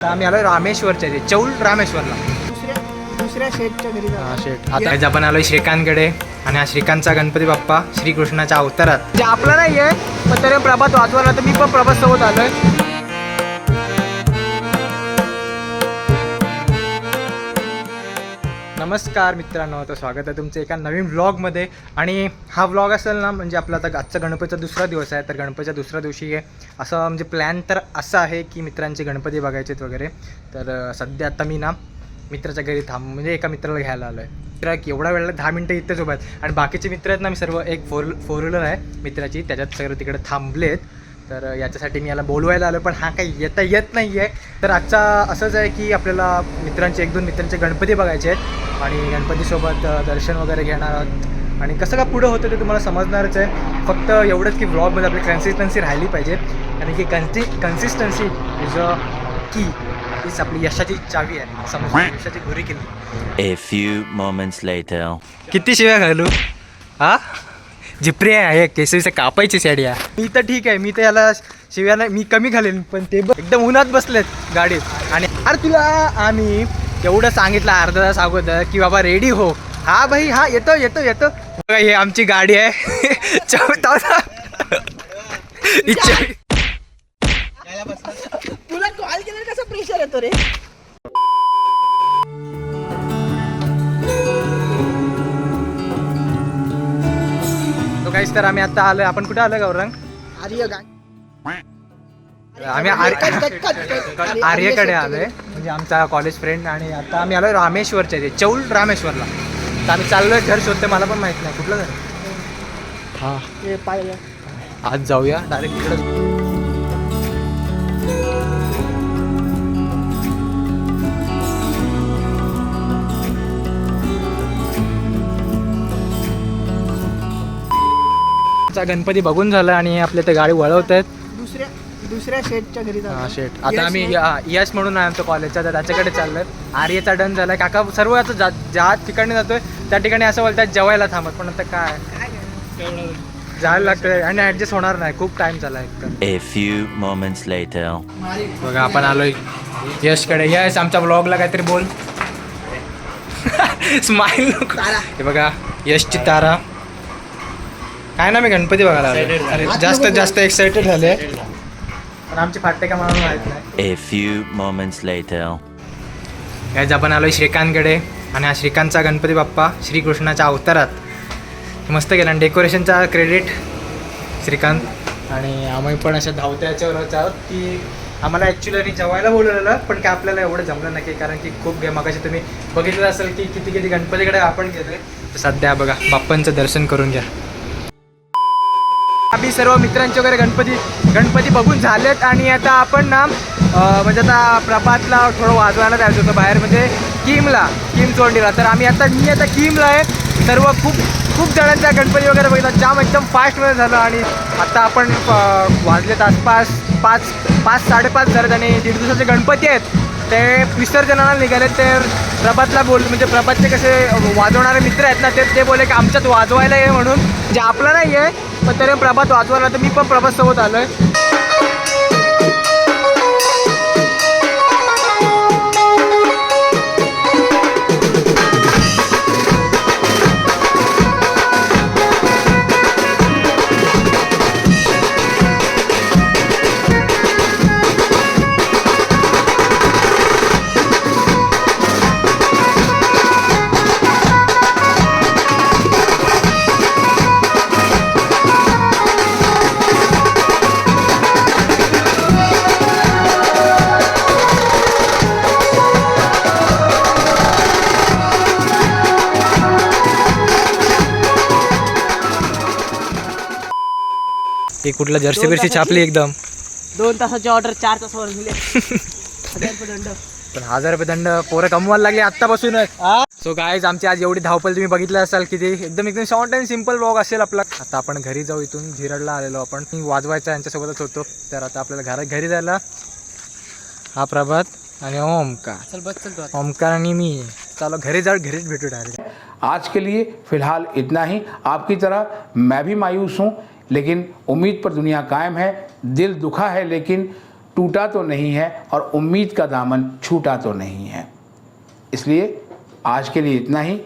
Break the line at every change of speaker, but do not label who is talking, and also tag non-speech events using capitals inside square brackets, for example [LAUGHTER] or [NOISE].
आम्ही आलो रामेश्वरच्या इथे चौल रामेश्वरला.
दुसऱ्या दुसऱ्या शेटच्या घरी
हा,
जाऊ.
शेट आता आज आपण आलोय श्रीकांतकडे आणि हा श्रीकांतचा गणपती बाप्पा श्रीकृष्णाच्या अवतारात. जे आपला नाही आहे पण तरी प्रभात वाचवायला तर मी पण प्रभात सोबत आलोय. नमस्कार मित्रांनो तर स्वागत आहे तुमचं एका नवीन व्लॉगमध्ये आणि हा व्लॉग असेल ना म्हणजे आपला आता आजचा गणपतीचा दुसरा दिवस आहे. तर गणपतीच्या दुसऱ्या दिवशी आहे असं म्हणजे प्लॅन तर असं आहे की मित्रांचे गणपती बघायचेत वगैरे. तर सध्या आता मी ना मित्राच्या घरी थांब म्हणजे एका मित्राला घ्यायला आलो आहे मित्र एवढा वेळेला दहा मिनटं इथेच उभा आहेत. आणि बाकीचे मित्र आहेत ना मी सर्व एक फोर फोर व्हीलर आहे मित्राची. त्याच्यात सगळं तिकडे थांबलेत. तर याच्यासाठी मी याला बोलवायला आलो पण हा काही येता येत नाही आहे तर आजचा असंच आहे की आपल्याला मित्रांचे एक दोन मित्रांचे गणपती बघायचे आहेत. आणि गणपतीसोबत दर्शन वगैरे घेणार आहोत. आणि कसं का पुढं होतं ते तुम्हाला समजणारच आहे. फक्त एवढंच की व्लॉगमध्ये आपली कन्सिस्टन्सी राहिली पाहिजे. आणि की कन्सि कन्सिस्टन्सी इज अ की हीच आपली यशाची चावी आहे. समज यशाची घुरी केली.
A few moments later.
किती शिव्या घालू हा? जिप्रे आहे केसरीचं कापायची साडी आहे. मी तर ठीक आहे मी तर याला शिव्या नाही मी कमी घालेन पण ते एकदम उन्हात बसलेत गाडीत. आणि अरे तुला आम्ही एवढं सांगितलं अर्धा तास अगोदर की बाबा रेडी हो. हा भाई हा येतो येतो येतो. बघा ही आमची गाडी आहे. [LAUGHS] चौथा इच्छा.
तुला कॉल केल्यावर कसा प्रेशर येतो रे?
काहीच तर आम्ही आता आलोय. आपण कुठे आलोय गौरंग
आर्य गाय
आम्ही आर्य- आर्यकडे आलोय. म्हणजे आमचा कॉलेज फ्रेंड आणि आता आम्ही आलोय रामेश्वरच्या इथे चौल रामेश्वरला. तर आम्ही चाललोय घर शोधते मला पण माहीत नाही. कुठलं घर? हा.
हे पाहिलं.
आज जाऊया. डायरेक्ट तिकडे चा गणपती बघून झाला आणि आपल्या ते गाडी वळवत आहेत.
दुसऱ्या दुसऱ्या शेटच्या घरी
हा
जाऊ.
शेट आता
यश
आम्ही? या- यश म्हणून आहे आमच्या कॉलेजचा तर त्याच्याकडे चाललोय. आर्यचा डन झालाय. काका सर्व आता ज्या ज्या ठिकाणी जातोय त्या ठिकाणी असं बोलतात जेवायला थांबत. पण आता काय? जायला लागतंय आणि ऍडजस्ट होणार नाही. खूप टाइम झाला एकदम
A few moments later.
बघा आपण आलोय. यशकडे. यश आमच्या ब्लॉगला काहीतरी बोल. [LAUGHS] स्माइल हे बघा यशची तारा. काय ना मी गणपती बघायला आलोय. अरे जास्त जास्त एक्साइटेड झाले. पण आमची फाटते का मला माहीत नाही.
A few moments later.
आपण आलोय श्रीकांतकडे आणि हा श्रीकांतचा गणपती बाप्पा श्रीकृष्णाच्या अवतारात. मस्त केला. आणि डेकोरेशनचा क्रेडिट श्रीकांत आणि आम्ही पण अशा धावत्या याच्यावरच आहोत की आम्हाला ॲक्च्युली जेवायला बोलवलेलं पण काय आपल्याला एवढं जमलं नाही कारण की खूप गे मगाशी तुम्ही बघितलं असेल की किती किती गणपतीकडे आपण गेलोय. तर सध्या बघा बाप्पांचं दर्शन करून घ्या. आम्ही सर्व मित्रांचे वगैरे गणपती गणपती बघून झालेत आणि आता आपण ना म्हणजे आता प्रभातला थोडं वाजवायला जायचं होतं बाहेर म्हणजे किमला किम चोंडीला. तर आम्ही आता मी आता किमला आहे. सर्व खूप खूप जणांचा गणपती वगैरे बघितला. जाम एकदम फास्टमध्ये झालं आणि आता आपण वाजलेत आसपास पाच पाच साडेपाच झालेत आणि दीड दिवसाचे गणपती आहेत. ते विसर्जनाला निघाले ते प्रभातला बोल म्हणजे प्रभातचे कसे वाजवणारे मित्र आहेत ना ते ते बोले की आमच्यात वाजवायला ये म्हणून. जे आपलं नाही आहे तरी प्रभात वाजवायला तर मी पण प्रभात सोबत आलोय. एक कुठला जर्सी बिर्सी छापली एकदम.
दोन तासाची ऑर्डर चार तासावर दिले. [LAUGHS] हजार रुपये दंड.
पण हजार रुपये दंड पोरं कमवायला लागले आत्तापासूनच सो गायज आमची आज एवढी धावपळ तुम्ही बघितलं असाल की ते एकदम एकदम शॉर्ट अँड सिंपल ब्लॉग असेल आपला. आता आपण घरी जाऊ इथून झिरडला आलेलो आपण. वाजवायचा यांच्यासोबतच होतो. तर आता आपल्याला घरात घरी जायला. हा प्रभात आणि ओमकार.
चल बस चल तू आता.
ओमकार आणि मी. चलो घरी जाऊ घरीच भेटू डायरेक्ट
आज के लिए फिलहाल इतना ही। आपकी तरह मैं भी मायूस हूँ। लेकिन उम्मीद पर दुनिया कायम है, दिल दुखा है, लेकिन टूटा तो नहीं है और उम्मीद का दामन छूटा तो नहीं है। इसलिए आज के लिए इतना ही।